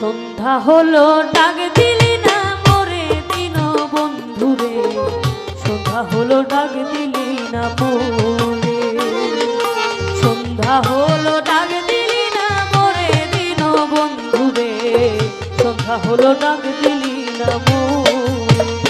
সন্ধ্যা হলো, ডাক দিলি না মোরে দিন বন্ধুরে সন্ধ্যা হলো, ডাক দিলি না মোরে। সন্ধ্যা হলো, ডাক দিলি না মোরে দিন বন্ধুরে সন্ধ্যা হলো, ডাক দিলি না মোরে।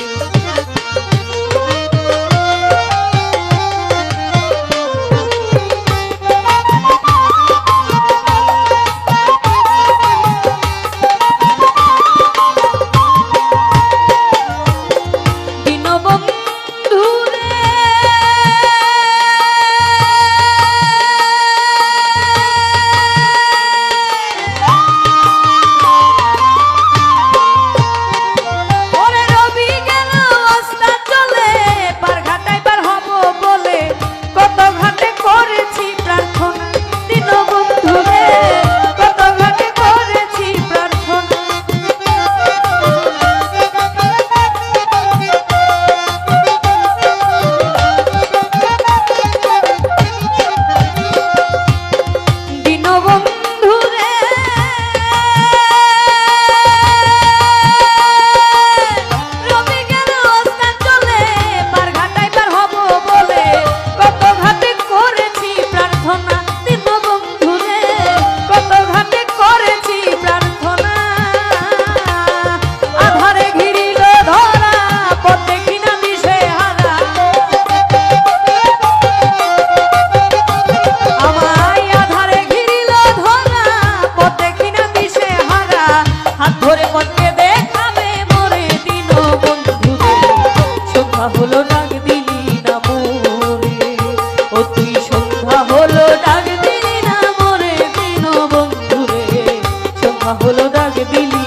होलो दाग दिली।